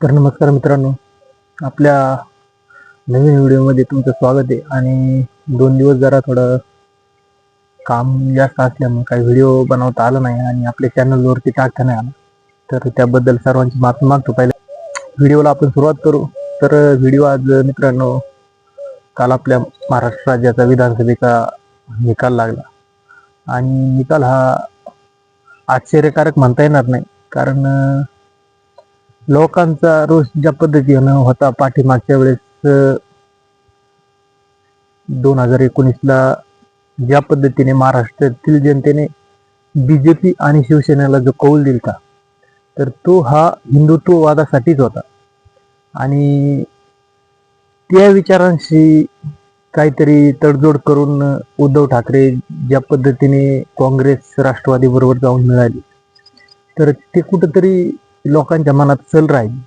तर नमस्कार मित्रांनो आपल्या नवीन व्हिडिओमध्ये तुमचं स्वागत आहे. आणि दोन दिवस जरा थोडं काम जास्त असल्यामुळे काही व्हिडिओ बनवता आला नाही आणि आपल्या चॅनलवरती टाकता नाही आलं. तर त्याबद्दल सर्वांची माफी मागतो. पहिले व्हिडिओला आपण सुरुवात करू. तर व्हिडिओ आज मित्रांनो काल आपल्या महाराष्ट्र राज्याचा विधानसभेचा निकाल लागला. आणि निकाल हा आश्चर्यकारक म्हणता येणार नाही. कारण लोकांचा रोष ज्या पद्धतीनं होता पाठीमागच्या वेळेस दोन हजार एकोणीसला ज्या पद्धतीने महाराष्ट्रातील जनतेने बी जे पी आणि शिवसेनेला जो कौल दिलता तर तो हा हिंदुत्ववादासाठीच होता. आणि त्या विचारांशी काहीतरी तडजोड करून उद्धव ठाकरे ज्या पद्धतीने काँग्रेस राष्ट्रवादी बरोबर जाऊन मिळाली तर ते कुठंतरी लोकांच्या मनात सल राहील.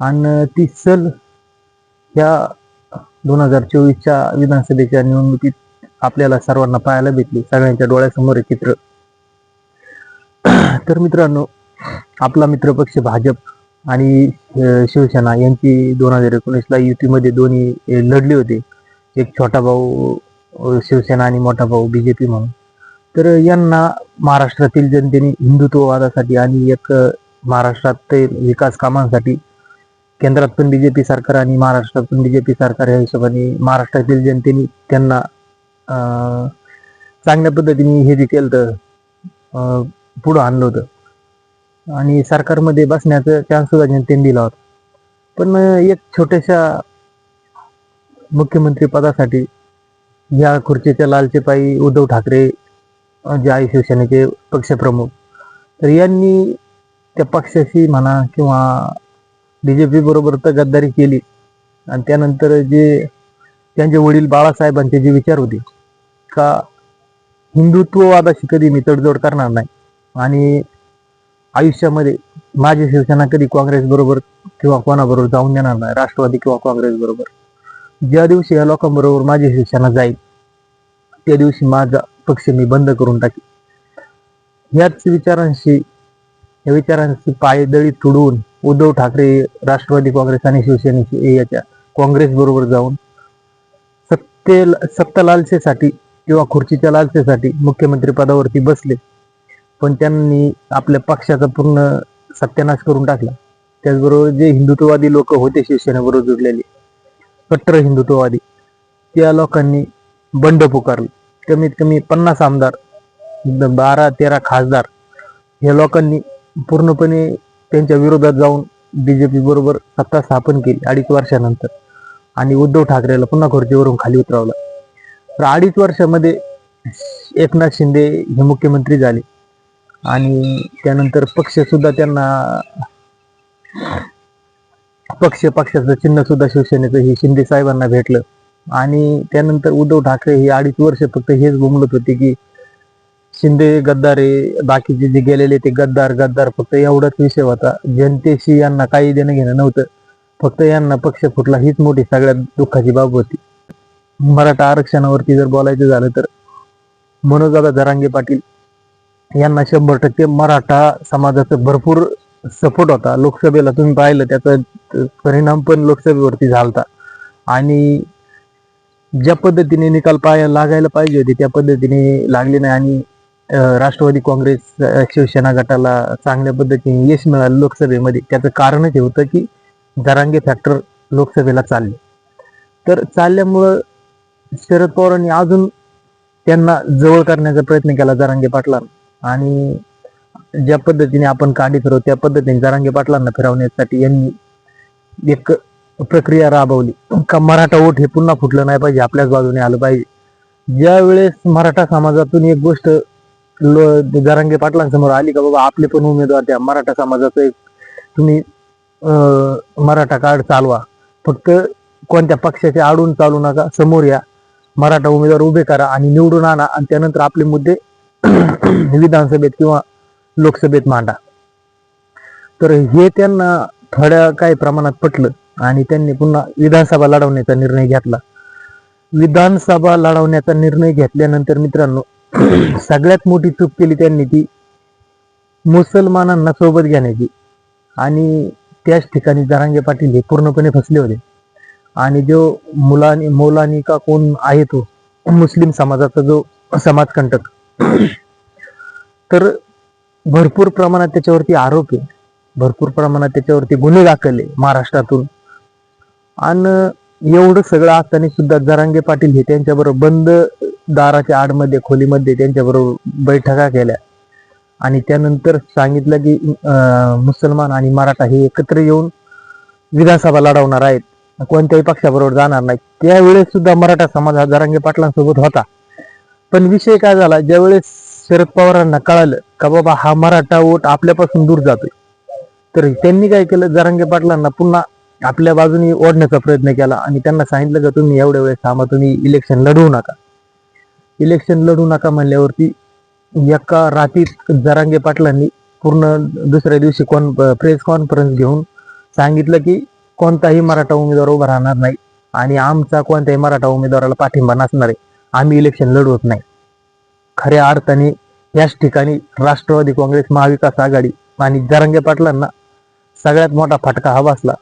आणि ती सल ह्या दोन हजार चोवीसच्या विधानसभेच्या निवडणुकीत आपल्याला सर्वांना पाहायला भेटली. सगळ्यांच्या डोळ्यासमोर हे चित्र. तर मित्रांनो आपला मित्रपक्ष भाजप आणि शिवसेना यांची दोन हजार एकोणीसला युतीमध्ये दोन्ही लढले होते. एक छोटा भाऊ शिवसेना आणि मोठा भाऊ बीजेपी म्हणून. तर यांना महाराष्ट्रातील जनतेने हिंदुत्ववादासाठी आणि एक महाराष्ट्रातील विकास कामांसाठी केंद्रात पण बीजेपी सरकार आणि महाराष्ट्रात पण बीजेपी सरकार या हिशोबाने महाराष्ट्रातील जनतेने त्यांना अं, चांगल्या पद्धतीने हे जे केलं तर पुढं आणलं होतं. आणि सरकारमध्ये बसण्याचा चान्स सुद्धा जनतेने दिला होता. पण एक छोट्याशा मुख्यमंत्री पदासाठी या खुर्चीच्या लालचेपाई उद्धव ठाकरे जे आहे शिवसेनेचे पक्षप्रमुख तर यांनी त्या पक्षाशी म्हणा किंवा बीजेपी बरोबर तर गद्दारी केली. आणि त्यानंतर जे त्यांचे वडील बाळासाहेबांचे जे विचार होते का हिंदुत्ववादाशी कधी मी तडजोड करणार नाही. आणि आयुष्यामध्ये माझी शिवसेना कधी काँग्रेस बरोबर किंवा कोणाबरोबर जाऊन देणार नाही राष्ट्रवादी किंवा काँग्रेस बरोबर. ज्या दिवशी या लोकांबरोबर माझी शिवसेना जाईल त्या दिवशी माझा पक्ष मी बंद करून टाकेन. याच विचारांशी या विचारांची पायदळी तुडवून उद्धव ठाकरे राष्ट्रवादी काँग्रेस आणि शिवसेनेची याच्या काँग्रेस बरोबर जाऊन सत्ते सत्ता लालसेसाठी किंवा खुर्चीच्या लालसेसाठी मुख्यमंत्री पदावरती बसले. पण त्यांनी आपल्या पक्षाचा पूर्ण सत्यानाश करून टाकला. त्याचबरोबर जे हिंदुत्ववादी लोक होते शिवसेनेबरोबर जुडलेले कट्टर हिंदुत्ववादी त्या लोकांनी बंड पुकारले. कमीत कमी पन्नास आमदार बारा तेरा खासदार या लोकांनी पूर्णपणे त्यांच्या विरोधात जाऊन बीजेपी बरोबर सत्ता स्थापन केली अडीच वर्षानंतर. आणि उद्धव ठाकरेला पुन्हा खुर्चीवरून खाली उतरवलं. तर अडीच वर्षामध्ये एकनाथ शिंदे हे मुख्यमंत्री झाले. आणि त्यानंतर पक्ष सुद्धा त्यांना पक्ष पक्षाचं चिन्ह सुद्धा शिवसेनेचं हे शिंदे साहेबांना भेटलं. आणि त्यानंतर उद्धव ठाकरे हे अडीच वर्ष फक्त हेच बोंबलत होते की शिंदे गद्दार आहे बाकीचे जे गेलेले ते गद्दार गद्दार फक्त एवढाच विषय होता. जनतेशी यांना काही देणं घेणं नव्हतं. फक्त यांना पक्ष फुटला हीच मोठी सगळ्यात दुःखाची बाब होती. मराठा आरक्षणावरती जर बोलायचं झालं तर मनोजदादा जरांगे पाटील यांना शंभर टक्के मराठा समाजाचा भरपूर सपोर्ट होता. लोकसभेला तुम्ही पाहिलं त्याचा परिणाम पण लोकसभेवरती झालता. आणि ज्या पद्धतीने निकाल पाय लागायला पाहिजे होते त्या पद्धतीने लागले नाही. आणि राष्ट्रवादी काँग्रेस शिवसेना गटाला चांगल्या पद्धतीने यश मिळालं लोकसभेमध्ये. त्याचं कारणच हे होतं की जरांगे फॅक्टर लोकसभेला चालले. तर चालल्यामुळं शरद पवारांनी अजून त्यांना जवळ करण्याचा प्रयत्न केला जरांगे पाटलांना. आणि ज्या पद्धतीने आपण कांडी फिरवू त्या पद्धतीने जरांगे पाटलांना फिरवण्यासाठी यांनी एक प्रक्रिया राबवली. का मराठा ओट हे पुन्हा फुटलं नाही पाहिजे आपल्याच बाजूने आलं पाहिजे. ज्या वेळेस मराठा समाजातून एक गोष्ट लो- जरांगे पाटलांसमोर आली का बाबा आपले पण उमेदवार द्या. मराठा समाजाचं एक तुम्ही अं, मराठा कार्ड चालवा. फक्त कोणत्या पक्षाचे आडून चालू नका. समोर या. मराठा उमेदवार उभे करा आणि निवडून आणा आणि त्यानंतर आपले मुद्दे विधानसभेत किंवा लोकसभेत मांडा. तर हे त्यांना थोड्या काही प्रमाणात पटलं आणि त्यांनी पुन्हा विधानसभा लढवण्याचा निर्णय घेतला. विधानसभा लढवण्याचा निर्णय घेतल्यानंतर मित्रांनो सगळ्यात मोठी चूक केली त्यांनी ती मुसलमानांना सोबत घेण्याची. आणि त्याच ठिकाणी जरांगे पाटील हे पूर्णपणे फसले होते. आणि जो मुलानी मौलानी का कोण आहे तो मुस्लिम समाजाचा जो समाजकंटक. तर भरपूर प्रमाणात त्याच्यावरती आरोप आहे. भरपूर प्रमाणात त्याच्यावरती गुन्हे दाखल आहे महाराष्ट्रातून. आणि एवढं सगळं असताना सुद्धा जरांगे पाटील हे त्यांच्याबरोबर बंद दाराच्या आडमध्ये खोलीमध्ये त्यांच्याबरोबर बैठका केल्या. आणि त्यानंतर सांगितलं की मुसलमान आणि मराठा हे एकत्र येऊन विधानसभा लढवणार आहेत. कोणत्याही पक्षाबरोबर जाणार नाही. त्यावेळेस सुद्धा मराठा समाज हा जरांगे पाटलांसोबत होता. पण विषय काय झाला? ज्यावेळेस शरद पवारांना कळालं का बाबा हा मराठा वोट आपल्यापासून दूर जातोय तर त्यांनी काय केलं? जरांगे पाटलांना पुन्हा आपल्या बाजूने ओढण्याचा प्रयत्न केला आणि त्यांना सांगितलं का तुम्ही एवढ्या वेळेस थांबा तुम्ही इलेक्शन लढवू नका. इलेक्शन लढू नका म्हणल्यावरती एका रात्रीत जरांगे पाटलांनी पूर्ण दुसऱ्या दिवशी कॉन प्रेस कॉन्फरन्स घेऊन सांगितलं की कोणताही मराठा उमेदवार उभा राहणार नाही आणि आमचा कोणत्याही मराठा उमेदवाराला पाठिंबा नसणार आहे. आम्ही इलेक्शन लढवत नाही. खऱ्या अर्थाने याच ठिकाणी राष्ट्रवादी काँग्रेस महाविकास आघाडी आणि जरांगे पाटलांना सगळ्यात मोठा फटका हा बसला.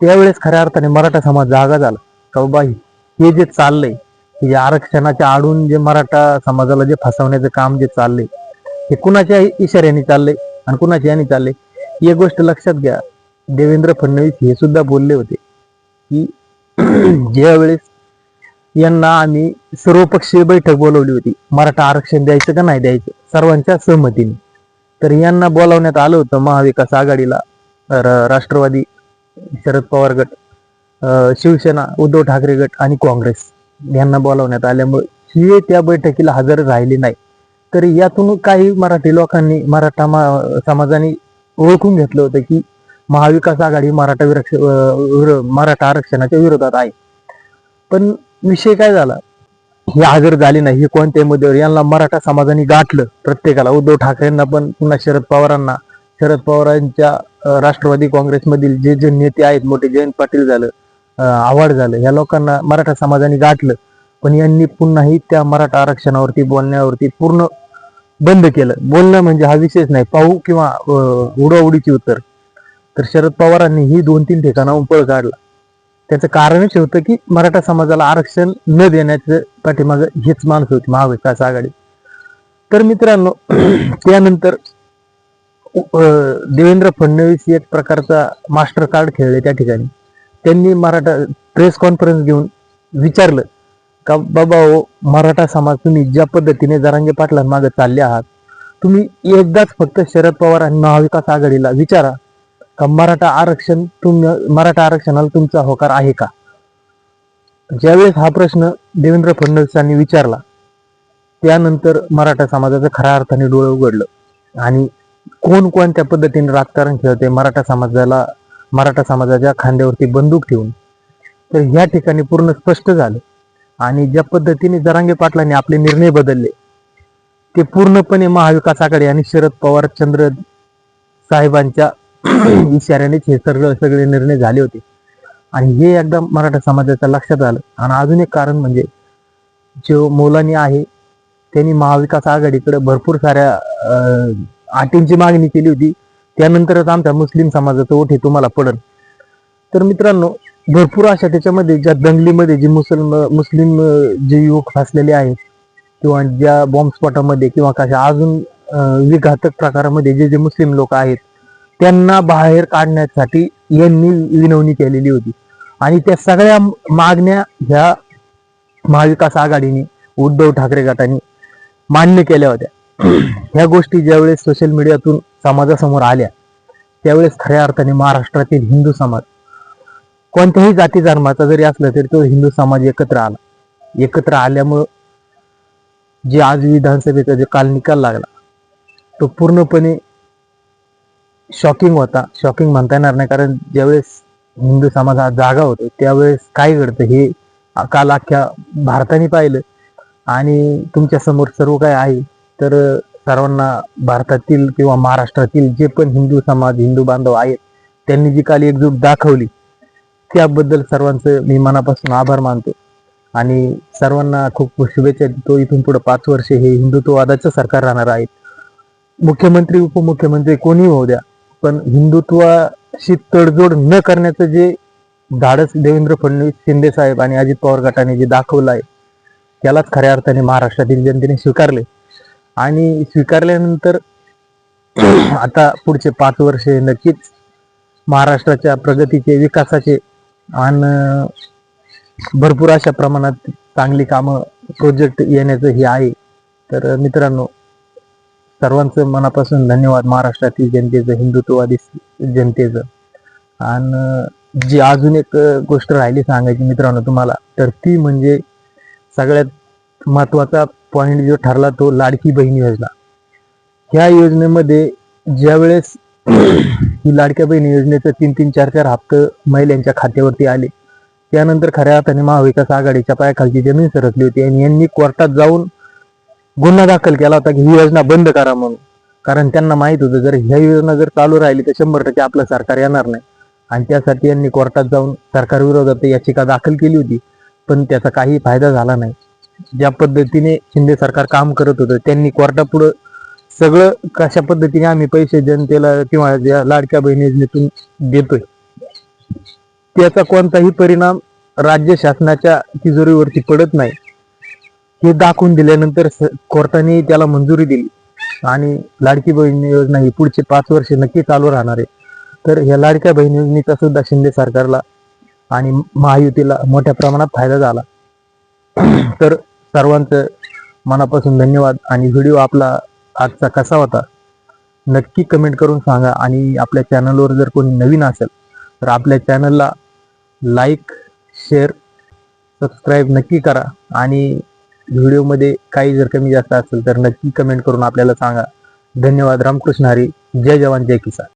त्यावेळेस खऱ्या अर्थाने मराठा समाज जागा झाला. का हो बाबा हे जे चाललंय या आरक्षणाच्या आडून जे मराठा समाजाला जे फसवण्याचं काम जे चाललंय हे कुणाच्या इशाऱ्याने चाललंय आणि कुणाच्या याने चाललंय एक गोष्ट लक्षात घ्या. देवेंद्र फडणवीस हे सुद्धा बोलले होते की ज्यावेळेस यांना आम्ही सर्वपक्षीय बैठक बोलवली होती मराठा आरक्षण द्यायचं का नाही द्यायचं सर्वांच्या सहमतीने. तर यांना बोलावण्यात आलं होतं महाविकास आघाडीला राष्ट्रवादी शरद पवार गट शिवसेना उद्धव ठाकरे गट आणि काँग्रेस. यांना बोलावण्यात आल्यामुळे हे त्या बैठकीला हजर राहिले नाही. तर यातून काही मराठी लोकांनी मराठा समाजाने ओळखून घेतलं होतं की महाविकास आघाडी मराठा विरक्ष मराठा आरक्षणाच्या विरोधात आहे. पण विषय काय झाला? हे हजर झाले नाही हे कोणत्याही मुद्द्यावर. यांना मराठा समाजाने गाठलं प्रत्येकाला. उद्धव ठाकरेंना पण पुन्हा शरद पवारांना. शरद पवारांच्या राष्ट्रवादी काँग्रेसमधील जे जे नेते आहेत मोठे जयंत पाटील झालं. आव्हाड झालं. या लोकांना मराठा समाजाने गाठलं. पण यांनी पुन्हाही त्या मराठा आरक्षणावरती बोलण्यावरती पूर्ण बंद केलं. बोलणं म्हणजे हा विषयच नाही. पाहू किंवा अं, उडवाउडीची उत्तर. तर शरद पवारांनी ही दोन तीन ठिकाणाहून पळ काढला. त्याचं कारणच होतं की मराठा समाजाला आरक्षण न देण्याचं पाठीमागं हेच माणसं होती महाविकास आघाडी. तर मित्रांनो त्यानंतर देवेंद्र फडणवीस एक प्रकारचा मास्टर कार्ड खेळले त्या ठिकाणी. त्यांनी मराठा प्रेस कॉन्फरन्स घेऊन विचारलं का बाबा हो मराठा समाज तुम्ही ज्या पद्धतीने जरांगे पाटलांमागे चालले आहात तुम्ही एकदाच फक्त शरद पवार आणि महाविकास आघाडीला विचारा का मराठा आरक्षण तुम मराठा आरक्षणाला तुमचा होकार आहे का? ज्यावेळेस हा प्रश्न देवेंद्र फडणवीसांनी विचारला त्यानंतर मराठा समाजाचं खऱ्या अर्थाने डोळं उघडलं. आणि कोण कोणत्या पद्धतीने राजकारण खेळते मराठा समाजाला मराठा समाजाच्या खांद्यावरती बंदूक ठेवून. तर ह्या ठिकाणी पूर्ण स्पष्ट झालं. आणि ज्या पद्धतीने जरांगे पाटलांनी आपले निर्णय बदलले ते पूर्णपणे महाविकास आघाडी आणि शरद पवार चंद्र साहेबांच्या इशाऱ्यानेच हे सगळं सगळे निर्णय झाले होते. आणि हे एकदा मराठा समाजाच्या लक्षात आलं. आणि अजून एक कारण म्हणजे जो मौलानी आहे त्यांनी महाविकास आघाडीकडे भरपूर साऱ्या अटींची मागणी केली होती. त्यानंतरच आमच्या मुस्लिम समाजाचं ओठ हे तुम्हाला पडल. तर मित्रांनो भरपूर अशा त्याच्यामध्ये ज्या दंगलीमध्ये जे मुसलम मुस्लिम जे युवक फसलेले आहेत किंवा ज्या बॉम्बस्फोटामध्ये किंवा कशा अजून विघातक प्रकारामध्ये जे जे मुस्लिम लोक आहेत त्यांना बाहेर काढण्यासाठी यांनी विनवणी केलेली होती. आणि त्या सगळ्या मागण्या ह्या महाविकास आघाडीने उद्धव ठाकरे गटाने मान्य केल्या होत्या. ह्या गोष्टी ज्यावेळेस सोशल मीडियातून समाजासमोर आल्या. त्यावेळेस खऱ्या अर्थाने महाराष्ट्रातील हिंदू समाज कोणत्याही जाती धर्माचा जरी असला तरी तो हिंदू समाज एकत्र आला. एकत्र आल्यामुळं जे आज विधानसभेचा जे काल निकाल लागला तो पूर्णपणे शॉकिंग होता. शॉकिंग म्हणता येणार नाही कारण ज्यावेळेस हिंदू समाज हा जागा होतो त्यावेळेस काय घडतं हे काल अख्ख्या भारताने पाहिलं. आणि तुमच्यासमोर सर्व काय आहे तर सर्वांना भारतातील किंवा महाराष्ट्रातील जे पण हिंदू समाज हिंदू बांधव आहेत त्यांनी जी काल एकजूट दाखवली त्याबद्दल सर्वांचं मी मनापासून आभार मानतो. आणि सर्वांना खूप शुभेच्छा देतो. इथून पुढे पाच वर्षे हे हिंदुत्ववादाचं सरकार राहणार आहे. मुख्यमंत्री उपमुख्यमंत्री कोणी होऊ द्या पण हिंदुत्वाशी तडजोड न करण्याचं जे धाडस देवेंद्र फडणवीस शिंदे साहेब आणि अजित पवार गटाने जे दाखवलं आहे त्यालाच खऱ्या अर्थाने महाराष्ट्रातील जनतेने स्वीकारले आणि स्वीकारल्यानंतर आता पुढचे पाच वर्ष नक्कीच महाराष्ट्राच्या प्रगतीचे विकासाचे आणि भरपूर अशा प्रमाणात चांगली कामं प्रोजेक्ट येण्याचं हे आहे. तर मित्रांनो सर्वांचं मनापासून धन्यवाद महाराष्ट्रातील जनतेचं हिंदुत्ववादी जनतेचं. आणि जी अजून एक गोष्ट राहिली सांगायची मित्रांनो तुम्हाला तर ती म्हणजे सगळ्यात महत्त्वाचा पॉईंट जो ठरला तो लाडकी बहीण योजना. ह्या योजनेमध्ये ज्यावेळेस ही लाडक्या बहीण योजनेचं तीन तीन चार चार हप्ते महिलांच्या खात्यावरती आले त्यानंतर खऱ्या अर्थाने महाविकास आघाडीच्या पायाखालची जमीन सरकली होती आणि यांनी कोर्टात जाऊन गुन्हा दाखल केला होता की ही योजना बंद करा म्हणून. कारण त्यांना माहीत होतं जर ह्या योजना जर चालू राहिली तर शंभर टक्के आपलं सरकार येणार नाही. आणि त्यासाठी यांनी कोर्टात जाऊन सरकारविरोधात याचिका दाखल केली होती पण त्याचा काही फायदा झाला नाही. ज्या पद्धतीने शिंदे सरकार काम करत होतं त्यांनी कोर्टापुढं सगळं कशा पद्धतीने आम्ही पैसे जनतेला किंवा ज्या लाडक्या बहिणी योजनेतून देतोय त्याचा कोणताही परिणाम राज्य शासनाच्या तिजोरीवरती पडत नाही. हे दाखवून दिल्यानंतर कोर्टाने त्याला मंजुरी दिली. आणि लाडकी बहीण योजना ही पुढचे पाच वर्ष नक्की चालू राहणार आहे. तर ह्या लाडक्या बहीण योजनेचा सुद्धा शिंदे सरकारला आणि महायुतीला मोठ्या प्रमाणात फायदा झाला. तर सर्वांचं मनापासून धन्यवाद. आणि व्हिडिओ आपला आजचा कसा होता? नक्की कमेंट करून सांगा. आणि आपल्या चॅनलवर जर कोणी नवीन असेल तर आपल्या चॅनलला लाईक शेअर सबस्क्राईब नक्की करा. आणि व्हिडिओमध्ये काही जर कमी जास्त असेल तर नक्की कमेंट करून आपल्याला सांगा. धन्यवाद. रामकृष्ण हरी. जय जवान जय किसान.